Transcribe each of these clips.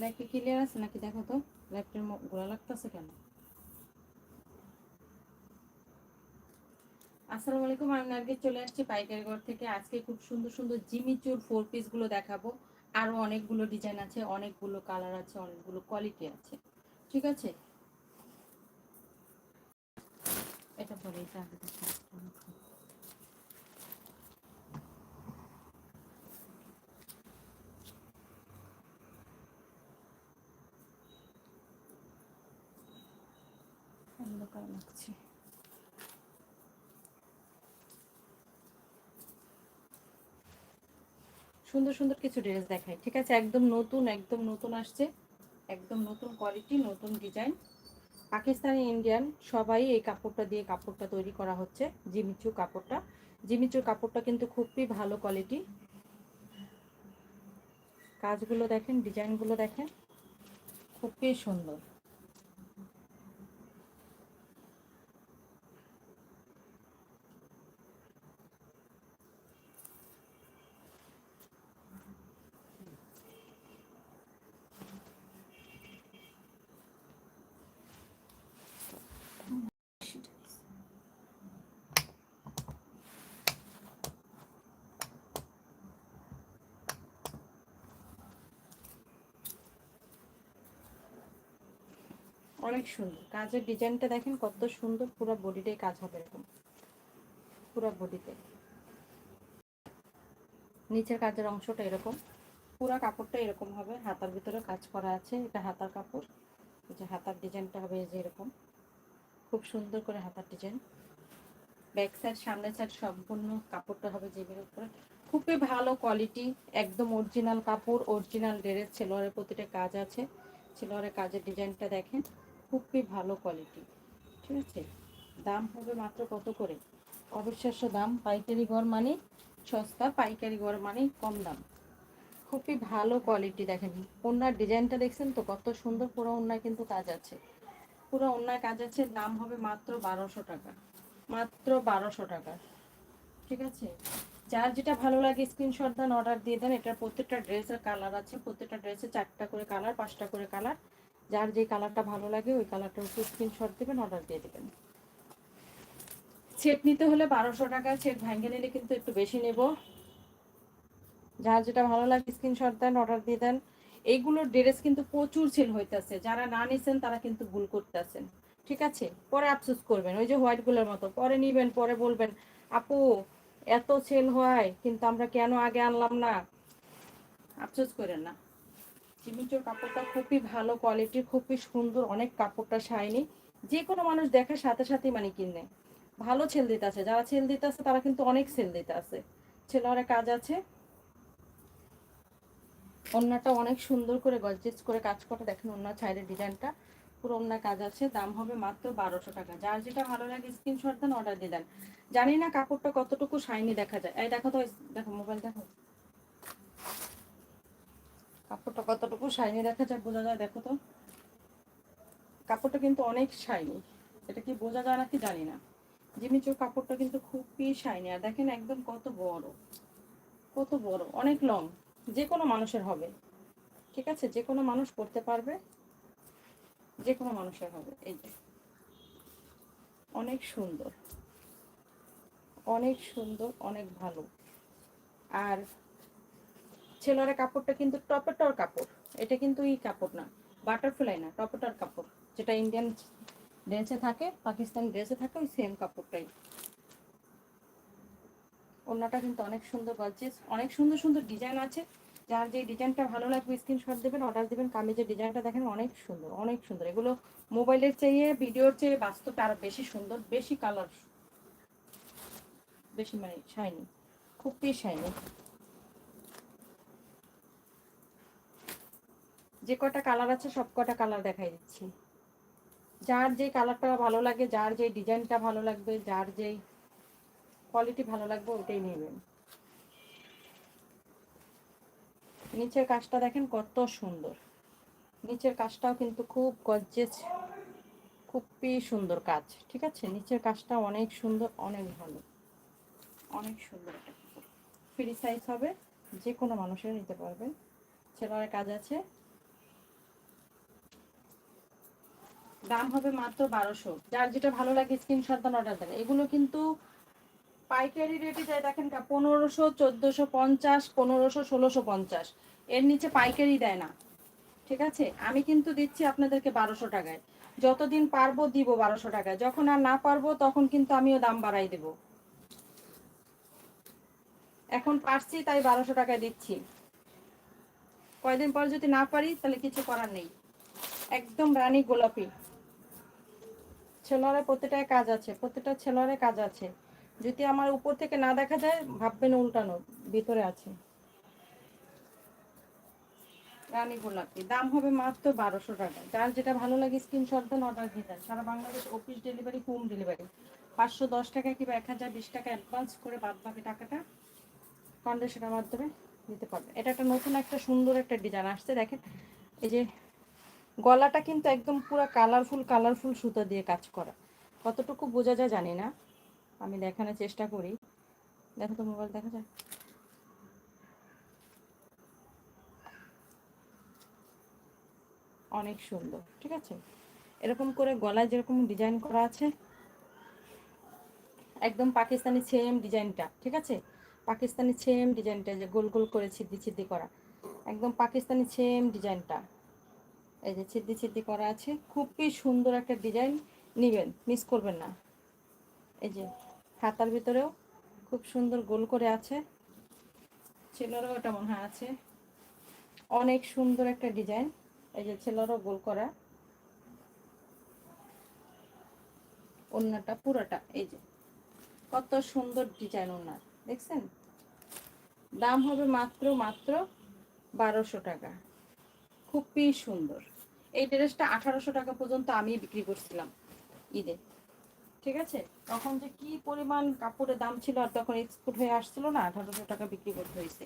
লাইটটা ক্লিয়ার আছে নাকি? দেখো তো লাইটটার গোলা লাগতেছে কেন? আসসালামু আলাইকুম, আমি নার্গিস, চলে আসছি পাইকারি ঘর থেকে। আজকে খুব সুন্দর সুন্দর জিমিচুর ফোর পিসগুলো দেখাবো। আরও অনেকগুলো ডিজাইন আছে, অনেকগুলো কালার আছে, অনেকগুলো কোয়ালিটি আছে। ঠিক আছে? এটা পরে, এটা অন্ধকার লাগছে। সুন্দর সুন্দর কিছু ড্রেস দেখাই, ঠিক আছে? একদম নতুন একদম নতুন আসছে। একদম নতুন কোয়ালিটি নতুন ডিজাইন পাকিস্তানি ইন্ডিয়ান সবাই এই কাপড়টা দিয়ে কাপড়টা তৈরি করা হচ্ছে জিমিচু কাপড়টা। জিমিচুর কাপড়টা কিন্তু খুবই ভালো কোয়ালিটি কাজগুলো দেখেন ডিজাইনগুলো দেখেন, খুবই সুন্দর। অনেক সুন্দর। কাজের ডিজাইনটা দেখেন কত সুন্দর, পুরো বডিটাই কাজ হবে এরকম। পুরো বডিতে। নিচের কাজের অংশটা এরকম। পুরো কাপড়টা এরকম হবে, হাতার ভিতরে কাজ করা আছে, এটা হাতার কাপড়। যে হাতার ডিজাইনটা হবে যে এরকম। খুব সুন্দর করে হাতার ডিজাইন। ব্যাক সাইড, সামনের সাইড সম্পূর্ণ কাপড়টা হবে জেবের উপরে। খুবই ভালো কোয়ালিটি, একদম অরিজিনাল কাপড়, অরিজিনাল ড্রেস, ছেলোয়ারের প্রতিটা কাজ আছে। ছেলোয়ারের কাজের ডিজাইনটা দেখেন। খুবই ভালো কোয়ালিটি ঠিক আছে? দাম হবে মাত্র কত করে? অবিশ্বাস্য দাম। পাইকারি ঘর মানে সস্তা, পাইকারি ঘর মানে কম দাম। খুবই ভালো কোয়ালিটি দেখেন। ওনার ডিজাইনটা দেখছেন তো? কত সুন্দর পুরো ওনার কিন্তু কাজ আছে। পুরো ওনার কাজ আছে, দাম হবে মাত্র বারোশো টাকা। মাত্র বারোশো টাকা। ঠিক আছে? যার যেটা ভালো লাগে স্ক্রিনশট দেন অর্ডার দিয়ে দেন। এটার প্রত্যেকটা ড্রেসের কালার আছে। প্রত্যেকটা ড্রেসে চারটা করে কালার পাঁচটা করে কালার যার যে কালারটা ভালো লাগে, ওই কালারটা উপর স্ক্রিনশট দেবেন অর্ডার দিয়ে দেবেন। সেট নিতে হলে বারোশো টাকা সেট ভাঙ্গে নিলে কিন্তু একটু বেশি নেব। যার যেটা ভালো লাগে স্ক্রিনশট দেন অর্ডার দিয়ে দেন। এইগুলোর ড্রেস কিন্তু প্রচুর সেল হইতেছে। যারা না নিছেন, তারা কিন্তু ভুল করতেছেন। ঠিক আছে? পরে আফসোস করবেন। ওই যে হোয়াইটগুলোর মতো। পরে নিবেন, পরে বলবেন, আপু, এত সেল হয়, কিন্তু আমরা কেন আগে আনলাম না? আফসোস করেন না। চিমিচোর কাপড়টা খুবই ভালো কোয়ালিটির খুবই সুন্দর, অনেক কাপড়টা শাইনি যে কোনো মানুষ দেখার সাথে সাথেই মানে কিনে। ভালো ছেল দিতে আছে। যারা সেল দিতে আছে, তারা কিন্তু অনেক সেল দিতে আছে। ছেলেরা কাজ আছে। অন্যটা অনেক সুন্দর করে গজেস করে কাজ করে। দেখেন অন্য ছাইডের ডিজাইনটা পুরো অন্য কাজ আছে। দাম হবে মাত্র বারোশো টাকা। যার যেটা ভালো লাগে স্ক্রিনশট দেন অর্ডার দিয়ে দেন। জানি না কাপড়টা কতটুকু শাইনি দেখা যায়। এই দেখো তো দেখো মোবাইল দেখো। কাপড়টা কতটুকু শাইনি দেখা যায় বোঝা যায়, দেখো তো। কাপড়টা কিন্তু অনেক শাইনি এটা কি বোঝা যায় নাকি জানি না। জিমিচুর কাপড়টা কিন্তু খুবই শাইনি আর দেখেন একদম কত বড়। কত বড়। অনেক লং যে কোনো মানুষের হবে। ঠিক আছে? যে কোনো মানুষ করতে পারবে। যে কোনো মানুষের হবে। এই যে। অনেক সুন্দর। অনেক সুন্দর, অনেক ভালো। আর ছেলেরা কাপড়টা কিন্তু টপেটর কাপড়। এটা কিন্তু এই কাপড় না বাটারফ্লাই না, টপেটর কাপড়। যেটা ইন্ডিয়ান ড্রেসে থাকে পাকিস্তানি ড্রেসে থাকে, ওই সেম কাপড়টাই। ওড়নাটা কিন্তু অনেক সুন্দর গলছে, অনেক সুন্দর সুন্দর ডিজাইন আছে। যার যে ডিজাইনটা ভালো লাগবে স্ক্রিনশট দেবেন অর্ডার দেবেন, কামিজের ডিজাইনটা দেখেন, অনেক সুন্দর অনেক সুন্দর। এগুলো মোবাইলের চেয়ে, ভিডিওর চেয়ে বাস্তবটা আরও বেশি সুন্দর, বেশি কালার বেশি মানে শাইনি খুবই শাইনি যে কটা কালার আছে, সব কটা কালার দেখাই দিচ্ছি। যার যে কালারটা ভালো লাগে, যার যে ডিজাইনটা ভালো লাগবে, যার যেই কোয়ালিটি ভালো লাগবে, ওটাই নেবেন। নিচের কাজটা দেখেন কত সুন্দর। নিচের কাজটাও কিন্তু খুব গজ্জেস খুবই সুন্দর কাজ, ঠিক আছে? নিচের কাজটা অনেক সুন্দর, অনেক ভালো। অনেক সুন্দর ফ্রি সাইজ হবে যে কোনো মানুষের নিতে পারবেন। ছেলের কাজ আছে। দাম হবে মাত্র বারোশো। যার যেটা ভালো লাগে স্ক্রিনশট দেন অর্ডার দেন এগুলো কিন্তু পাইকারি রেটে যায়, দেখেন পনেরোশো, চোদ্দোশো পঞ্চাশ, পনেরোশো, ষোলোশো পঞ্চাশ। এর নিচে পাইকারি দেয় না। ঠিক আছে? আমি কিন্তু দিচ্ছি আপনাদেরকে বারোশো টাকায়। যতদিন পারব দিব বারোশো টাকায়। যখন আর না পারব, তখন কিন্তু আমিও দাম বাড়াই দেব। এখন পারছি, তাই বারোশো টাকায় দিচ্ছি। কয়দিন পর যদি না পারি, তাহলে কিছু করার নেই। একদম রানী গোলাপি। ছেলোয়ারে প্রত্যেকটায় কাজ আছে, প্রত্যেকটা ছেলোয়ারে কাজ আছে। যদি আমার উপর থেকে না দেখা যায়, ভাববেন উল্টানো, ভিতরে আছে। রানী গোলাপি, দাম হবে মাত্র বারোশো টাকা। যার যেটা ভালো লাগে স্ক্রিনশট দেন অর্ডার দিয়ে দেন। সারা Bangladesh office delivery home delivery পাঁচশো দশ টাকা কিংবা এক হাজার বিশ টাকা অ্যাডভান্স করে বাদ বাকি টাকাটা ফাউন্ডেশনের মাধ্যমে দিতে পারবেন এটা একটা নতুন, একটা সুন্দর একটা ডিজাইন আসছে। দেখেন, এই যে গলাটা কিন্তু একদম পুরো কালারফুল কালারফুল সুতো দিয়ে কাজ করা। কতটুকু বোঝা যায় জানি না। আমি দেখানোর চেষ্টা করি। দেখো তো মোবাইল দেখা যায়? অনেক সুন্দর, ঠিক আছে? এরকম করে গলায় যেরকম ডিজাইন করা আছে, একদম পাকিস্তানি সেম ডিজাইনটা ঠিক আছে? পাকিস্তানি সেম ডিজাইনটা যে গোল গোল করে ছিদ্দি ছিদ্দি করা। একদম পাকিস্তানি সেম ডিজাইনটা এই যে ছিদ্দি ছিদ্দি করা আছে, খুবই সুন্দর একটা ডিজাইন নেবেন মিস করবেন না। এই যে হাতার ভিতরেও খুব সুন্দর গোল করে আছে, ছেলেরও এটা মনে হয় আছে। অনেক সুন্দর একটা ডিজাইন, এই যে ছেলেরও গোল করা। ওন্নাটা পুরোটা, এই যে কত সুন্দর ডিজাইন ওনার দেখছেন? দাম হবে মাত্র মাত্র বারোশো টাকা। খুবই সুন্দর। এই ড্রেসটা আঠারোশো টাকা পর্যন্ত আমি বিক্রি করছিলাম ঈদে। ঠিক আছে? তখন যে কি পরিমাণ কাপড়ের দাম ছিল আর তখন এক্সপোর্ট হয়ে আসছিল না, আঠারোশো টাকা বিক্রি করতে হয়েছে।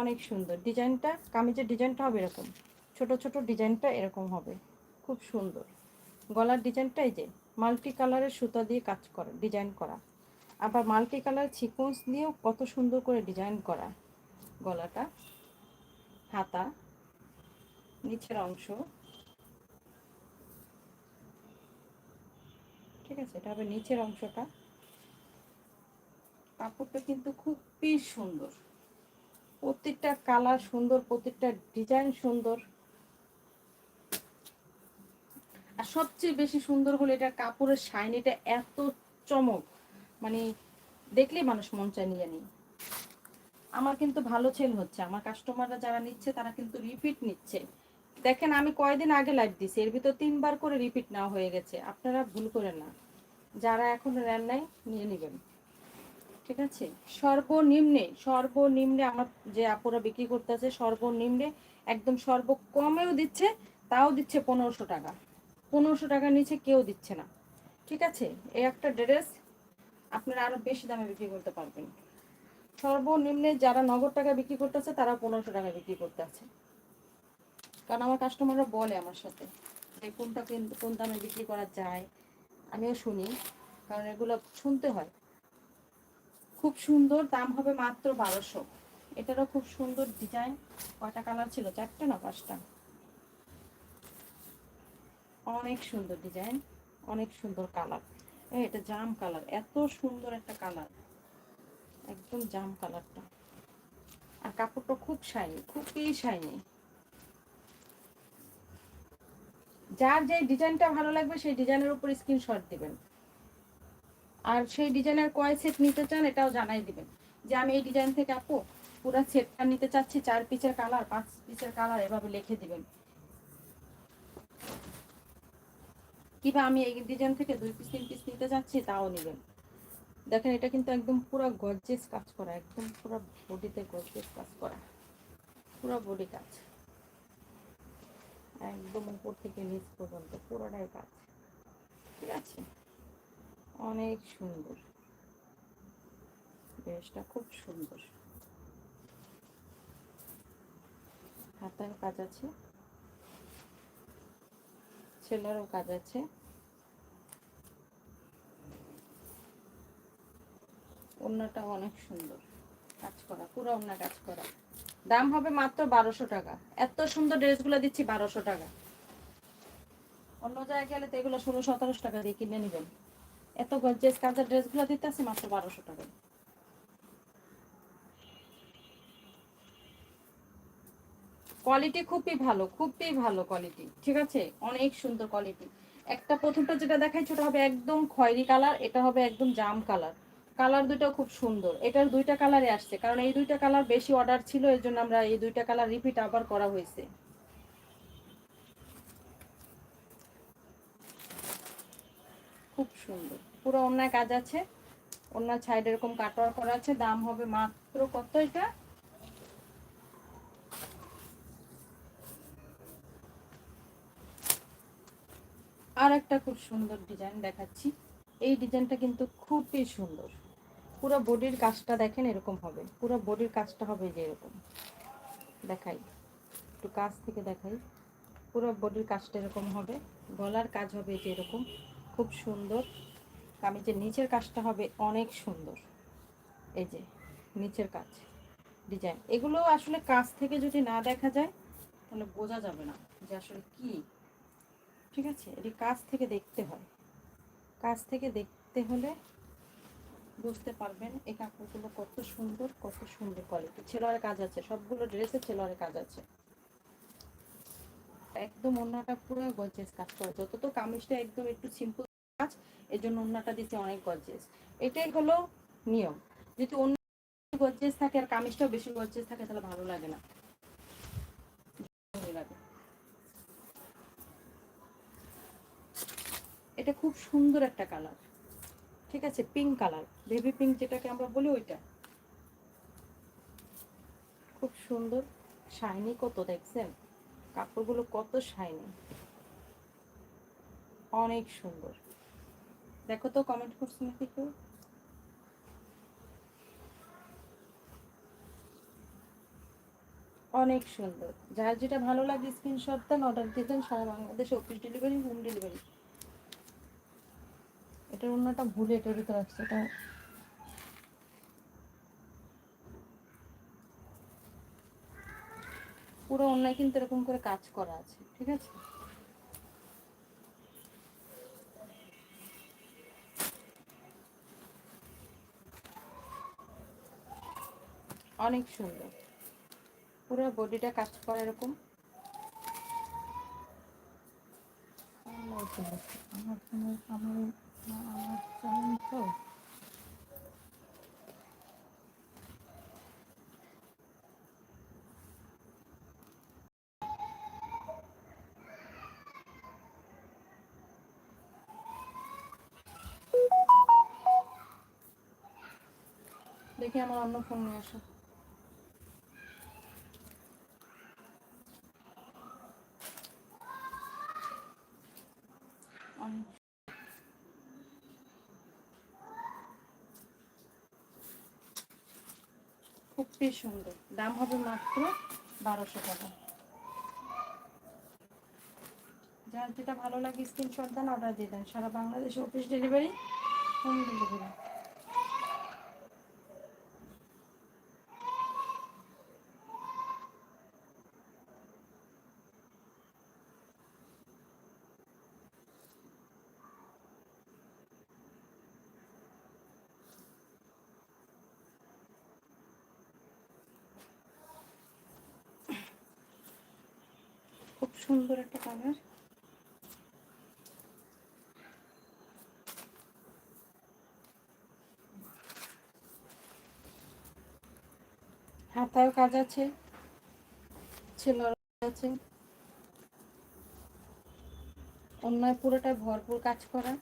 অনেক সুন্দর। ডিজাইনটা, কামিজের ডিজাইনটা হবে এরকম। ছোট ছোট ডিজাইনটা এরকম হবে। খুব সুন্দর। গলার ডিজাইনটা এই যে, মাল্টি কালারের সুতা দিয়ে কাজ করা, ডিজাইন করা। আবার মাল্টি কালার সিকোয়েন্স দিয়েও কত সুন্দর করে ডিজাইন করা গলাটা। হাতা, নিচের অংশ। ঠিক আছে, এটা হবে নিচের অংশটা। কাপড়টা কিন্তু খুবই সুন্দর। প্রত্যেকটা কালার সুন্দর, প্রত্যেকটা ডিজাইন সুন্দর। আর সবচেয়ে বেশি সুন্দর হলো এটা কাপড়ের শাইনিটা এত চমক। মানে দেখলেই মানুষ মন চায় নিয়ে নিই। আমার কিন্তু ভালো সেল হচ্ছে। আমার কাস্টমাররা যারা নিচ্ছে, তারা কিন্তু রিপিট নিচ্ছে। দেখেন, আমি কয়দিন আগে লাইভ দিছি, এর ভিতর তিনবার করে রিপিট নেওয়া হয়ে গেছে। আপনারা ভুল করেন না। যারা এখন নেন নাই, নিয়ে নেবেন। ঠিক আছে? সর্বনিম্নে সর্বনিম্নে আমার যে আপুরা বিক্রি করতে আছে সর্বনিম্নে একদম সর্বকমেও দিচ্ছে, তাও দিচ্ছে পনেরোশো টাকা। পনেরোশো টাকার নিচে কেউ দিচ্ছে না। ঠিক আছে? এই একটা ড্রেস আপনারা আরও বেশি দামে বিক্রি করতে পারবেন। সর্বনিম্নে যারা নগদ টাকা বিক্রি করতেছে তারা পনেরোশো টাকা বিক্রি করতে আছে। কারণ আমার কাস্টমাররা বলে আমার সাথে যে কোনটা কোন- কোন দামে বিক্রি করা যায়, আমিও শুনি, কারণ এগুলো শুনতে হয়। খুব সুন্দর দাম হবে মাত্র বারোশো। এটারও খুব সুন্দর ডিজাইন কয়টা কালার ছিল? চারটে না পাঁচটা? অনেক সুন্দর ডিজাইন অনেক সুন্দর কালার এটা জাম কালার এত সুন্দর একটা কালার একদম জাম কালারটা। আর কাপড়টা খুব শাইনি খুবই শাইনি যার যে ডিজাইনটা ভালো লাগবে, সেই ডিজাইনের উপর স্ক্রিনশট দিবেন। আর সেই ডিজাইনের কয় সেট নিতে চান, এটাও জানাই দিবেন। যে আমি এই ডিজাইন থেকে আপু পুরো সেটটা নিতে চাচ্ছি, চার পিসের কালার পাঁচ পিসের কালার এভাবে লিখে দিবেন। কিংবা আমি এই ডিজাইন থেকে দুই পিস তিন পিস নিতে চাচ্ছি, তাও নেবেন। দেখেন, এটা কিন্তু একদম পুরো গর্জেস কাজ করা, একদম পুরো বডিতে গর্জেস কাজ করা। পুরো বডি কাজ। একদম উপর থেকে নিচ পর্যন্ত, পুরোটাই কাজ। ঠিক আছে? অনেক সুন্দর। ড্রেসটা খুব সুন্দর। হাতার কাজ আছে। ছেলেরও কাজ আছে। ওড়নাটা অনেক সুন্দর। কাজ করা, পুরো ওড়না কাজ করা। দাম হবে মাত্র বারোশো টাকা। এত সুন্দর ড্রেসগুলো দিচ্ছি বারোশো টাকা। অন্য জায়গায় গেলে তো এগুলো ষোলো সতেরোশো টাকা দিয়ে কিনে নেবেন। এত গর্জেস কাজের ড্রেসগুলো দিতে আছে মাত্র বারোশো টাকা কোয়ালিটি খুবই ভালো খুবই ভালো কোয়ালিটি ঠিক আছে? অনেক সুন্দর কোয়ালিটি একটা প্রথমটা যেটা দেখাচ্ছি ওটা হবে একদম খয়েরি কালার এটা হবে একদম জাম কালার কালার দুটো খুব সুন্দর। এটার দুইটা কালারে আসছে, কারণ এই দুইটা কালার বেশি অর্ডার ছিল, এর জন্য আমরা এই দুইটা কালার রিপিট আবার করা হয়েছে। খুব সুন্দর। পুরো অন্যায় কাজ আছে অন্য সাইড এরকম কাটোয়ার করা আছে, দাম হবে মাত্র কত এটা? আর একটা খুব সুন্দর ডিজাইন দেখাচ্ছি। এই ডিজাইনটা কিন্তু খুবই সুন্দর। পুরো বডির কাজটা দেখেন এরকম হবে। পুরো বডির কাজটা হবে যে এরকম। দেখাই। একটু কাছ থেকে দেখাই। পুরো বডির কাজটা এরকম হবে। গলার কাজ হবে যে এরকম। খুব সুন্দর। কামিজের নিচের কাজটা হবে অনেক সুন্দর। এই যে, নিচের কাজ ডিজাইন এগুলো আসলে কাজ থেকে যদি না দেখা যায়, তাহলে বোঝা যাবে না যে আসলে কি। ঠিক আছে? এটি কাছ থেকে দেখতে হয়। কাজ থেকে দেখতে হলে বুঝতে পারবেন এই কাপড়গুলো কত সুন্দর কত সুন্দর কোয়ালিটি ছেলোয়ারের কাজ আছে, সবগুলো ড্রেসে ছেলোয়ারের কাজ আছে। একদম অন্যটা পুরো গর্জেস কাজ করা। যত তো কামিজটা একদম একটু সিম্পল কাজ এর জন্য অন্যটা দিতে অনেক গর্জেস এটাই হলো নিয়ম। যদি অন্য গর্জেস থাকে আর কামিজটাও বেশি গর্জেস থাকে, তাহলে ভালো লাগে না। এটা খুব সুন্দর একটা কালার ঠিক আছে পিঙ্ক কালার বেবি পিঙ্ক যেটাকে আমরা বলি ওইটা। খুব সুন্দর শাইনি কত দেখছেন? কাপড়গুলো কত শাইনি অনেক সুন্দর। দেখো তো কমেন্ট করছ নাকি কেউ? অনেক সুন্দর। যার যেটা ভালো লাগে স্ক্রিনশট দেন অর্ডার দিয়ে দেন, সারা বাংলাদেশে অফিস ডেলিভারি হোম ডেলিভারি এটার অন্যটা ভুলে এটার ভিতরে আসছে এটা পুরো অন্যায় কিন্তু এরকম করে কাজ করা আছে, ঠিক আছে? অনেক সুন্দর। পুরো বডিটা কাজ করা এরকম। আমার আমার দেখি আমার অন্য ফোন নিয়ে আসো অনেক খুবই সুন্দর। দাম হবে মাত্র বারোশো টাকা। যার যেটা ভালো লাগে স্ক্রিনশট দেন অর্ডার দিয়ে দেন। সারা বাংলাদেশে অফিস ডেলিভারি হোম ডেলিভারি সুন্দর একটা কালার হাতায় কাজ আছে ছেলের আছে। অন্যায় পুরোটা ভরপুর কাজ করা।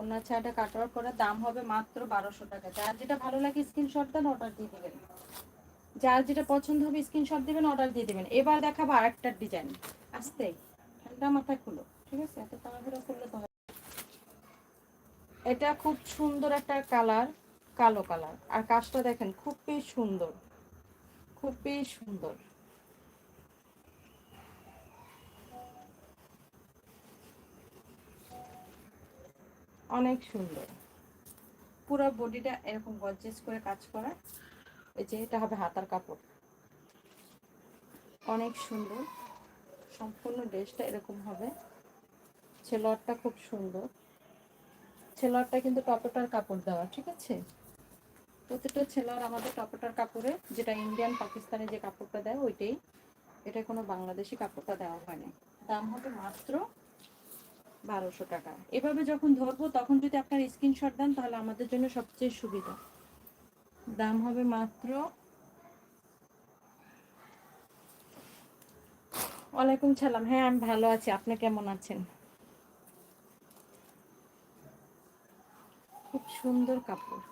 অন্যায় ছায়াটা কাটার করা। দাম হবে মাত্র বারোশো টাকা। যার যেটা ভালো লাগে স্ক্রিনশট দেন অর্ডার দিয়ে দেবেন। যার যেটা পছন্দ হবে স্ক্রিনশট দিবেন অর্ডার দিয়ে দেবেন। এবার দেখাবো আরেকটা ডিজাইন আস্তে, ঠান্ডা মাথায় খুলো, ঠিক আছে? এত তাড়াহুড়ো করলে তো এটা খুব সুন্দর একটা কালার কালো কালার আর কাজটা দেখেন, খুবই সুন্দর। খুবই সুন্দর। অনেক সুন্দর। পুরো বডিটা এরকম গর্জেস করে কাজ করা। এই যে এটা হবে হাতার কাপড়। অনেক সুন্দর। সম্পূর্ণ ড্রেসটা এরকম হবে। ছেলোয়ারটা খুব সুন্দর। ছেলোয়ারটা কিন্তু টপেটার কাপড় দেওয়া, ঠিক আছে? প্রতিটা ছেলোয়ার আমাদের টপেটার কাপড়ে, যেটা ইন্ডিয়ান, পাকিস্তানি যে কাপড়টা দেয়, ওইটাই। এটা কোনো বাংলাদেশি কাপড়টা দেওয়া হয় না দাম হবে মাত্র বারোশো টাকা। এভাবে যখন ধরবো, তখন যদি আপনার স্ক্রিনশট দেন, তাহলে আমাদের জন্য সবচেয়ে সুবিধা। দাম হবে মাত্র ওয়ালাইকুম সালাম। হ্যাঁ আমি ভালো আছি। আপনি কেমন আছেন? খুব সুন্দর কাপড়।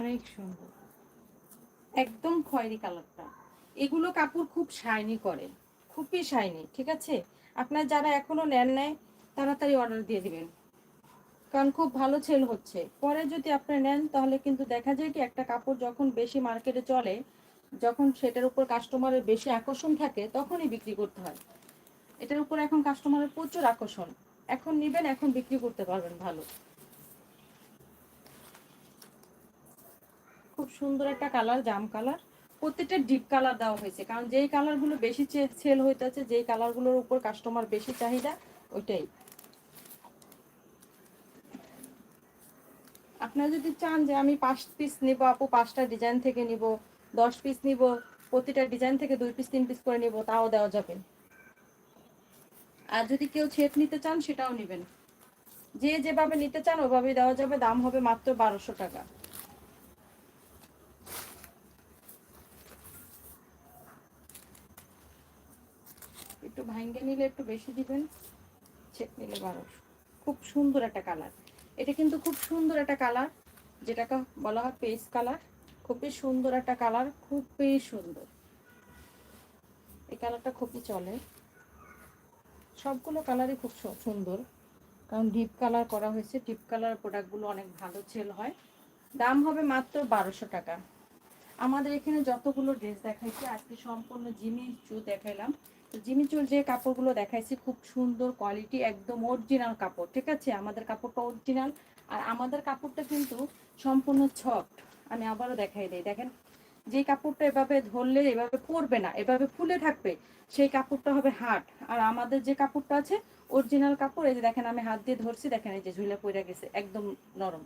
অনেক সুন্দর। একদম খয়েরি কালারটা। এগুলো কাপড় খুব শাইনি করে। খুবই শাইনি ঠিক আছে? আপনার যারা এখনও নেন নাই তাড়াতাড়ি অর্ডার দিয়ে দিবেন। কারণ খুব ভালো সেল হচ্ছে। পরে যদি আপনি নেন, তাহলে কিন্তু দেখা যায় কি, একটা কাপড় যখন বেশি মার্কেটে চলে, যখন সেটার উপর কাস্টমারের বেশি আকর্ষণ থাকে, তখনই বিক্রি করতে হয়। এটার উপর এখন কাস্টমারের প্রচুর আকর্ষণ। এখন নিবেন, এখন বিক্রি করতে পারবেন ভালো। খুব সুন্দর একটা কালার জাম কালার প্রত্যেকটা ডিপ কালার দেওয়া হয়েছে। কারণ যেই কালারগুলো বেশি সেল হইতেছে, যেই কালারগুলোর উপর কাস্টমার বেশি চাহিদা, ওইটাই। আপনারা যদি চান যে আমি পাঁচ পিস নিব, আপু পাঁচটা ডিজাইন থেকে নিব, দশ পিস নিব, প্রতিটা ডিজাইন থেকে দুই পিস তিন পিস করে নিব, তাও দেওয়া যাবে। আর যদি কেউ ছেট নিতে চান, সেটাও নেবেন। যে যেভাবে নিতে চান, ওভাবেই দেওয়া যাবে। দাম হবে মাত্র বারোশো টাকা। একটু ভাঙ্গে নিলে একটু বেশি দিবেন ছেট নিলে বারোশো। খুব সুন্দর একটা কালার। এটা কিন্তু খুব সুন্দর একটা কালার, যেটাকে বলা হয় পেস্ট কালার। খুবই সুন্দর একটা কালার, খুবই সুন্দর। এই কালারটা খুবই চলে। সবগুলো কালারই খুব সুন্দর, কারণ ডিপ কালার করা হয়েছে। ডিপ কালার প্রোডাক্টগুলো অনেক ভালো সেল হয়। দাম হবে মাত্র বারোশো টাকা। আমাদের এখানে যতগুলো ড্রেস দেখাইছি, আজকে সম্পূর্ণ জিমি চু দেখাইলাম। তো জিমি চুর যে কাপড়গুলো দেখাইছি, খুব সুন্দর কোয়ালিটি একদম অরিজিনাল কাপড়, ঠিক আছে? আমাদের কাপড়টা অরিজিনাল আর আমাদের কাপড়টা কিন্তু সম্পূর্ণ সফট আমি আবারও দেখাই দিই। দেখেন, যে কাপড়টা এভাবে ধরলে এভাবে পরবে না, এভাবে ফুলে থাকবে, সেই কাপড়টা হবে হাট আর আমাদের যে কাপড়টা আছে অরিজিনাল কাপড়, এই যে দেখেন আমি হাত দিয়ে ধরছি, দেখেন এই যে ঝুলে পড়ে গেছে, একদম নরম।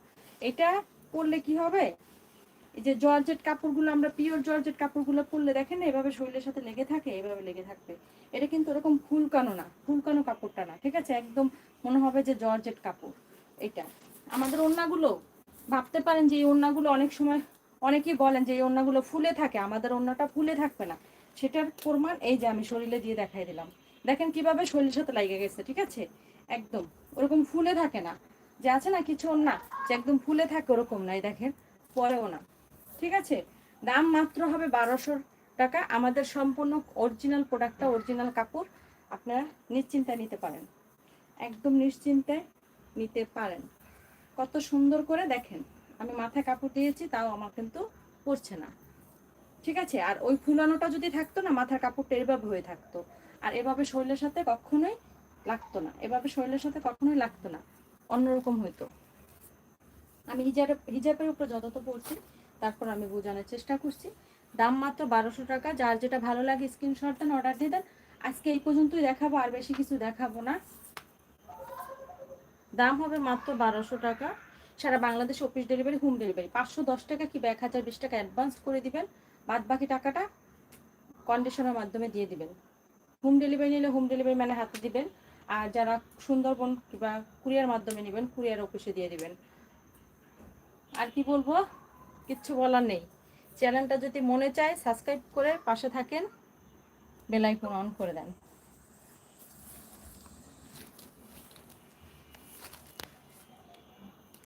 এটা পরলে কি হবে? এই যে জর্জেট কাপড়গুলো, আমরা পিওর জর্জেট কাপড়গুলো পরলে দেখেন এভাবে শরীরের সাথে লেগে থাকে, এভাবে লেগে থাকবে। এটা কিন্তু ওরকম ফুলকানো না, ফুলকানো কাপড়টা না, ঠিক আছে? একদম মনে হবে যে জর্জেট কাপড়, এটা। আমাদের ওড়নাগুলো, ভাবতে পারেন যে এই ওড়নাগুলো অনেক সময়, অনেকেই বলেন যে এই ওড়নাগুলো ফুলে থাকে, আমাদের ওড়নাটা ফুলে থাকবে না। সেটার প্রমাণ এই যে আমি শরীরে দিয়ে দেখাই দিলাম। দেখেন কীভাবে শরীরের সাথে লাগে গেছে, ঠিক আছে? একদম, ওরকম ফুলে থাকে না। যে আছে না কিছু ওড়না, যে একদম ফুলে থাকে ওরকম নাই, দেখেন, পরেও না। ঠিক আছে? দাম মাত্র হবে বারোশো টাকা। আমাদের সম্পূর্ণ অরিজিনাল প্রোডাক্টটা অরিজিনাল কাপড় আপনারা নিশ্চিন্তায় নিতে পারেন। একদম নিশ্চিন্তায় নিতে পারেন। কত সুন্দর করে দেখেন। আমি মাথায় কাপড় দিয়েছি, তাও আমার কিন্তু পড়ছে না। ঠিক আছে? আর ওই ফুলানোটা যদি থাকতো না, মাথার কাপড়টা এভাবে হয়ে থাকতো। আর এভাবে শরীরের সাথে কখনোই লাগতো না। এভাবে শরীরের সাথে কখনোই লাগতো না। অন্যরকম হইতো। আমি হিজাব হিজাবের উপর যত পড়ছি তারপর আমি বোঝানোর চেষ্টা করছি। দাম মাত্র বারোশো টাকা। যার যেটা ভালো লাগে স্ক্রিনশট দেন অর্ডার দিয়ে দেন। আজকে এই পর্যন্তই দেখাবো, আর বেশি কিছু দেখাবো না। দাম হবে মাত্র বারোশো টাকা। সারা Bangladesh office delivery home delivery পাঁচশো দশ টাকা কি এক হাজার বিশ টাকা অ্যাডভান্স করে দিবেন। বাদ বাকি টাকাটা কন্ডিশনের মাধ্যমে দিয়ে দিবেন। হোম ডেলিভারি নিলে হোম ডেলিভারি মানে হাতে দিবেন। আর যারা সুন্দরবন কিংবা কুরিয়ার মাধ্যমে নেবেন, কুরিয়ার অফিসে দিয়ে দিবেন। আর কি বলব? কিচ্ছু বলার নেই। চ্যানেলটা যদি মনে চায় সাবস্ক্রাইব করে পাশে থাকেন বেলাইকন অন করে দেন।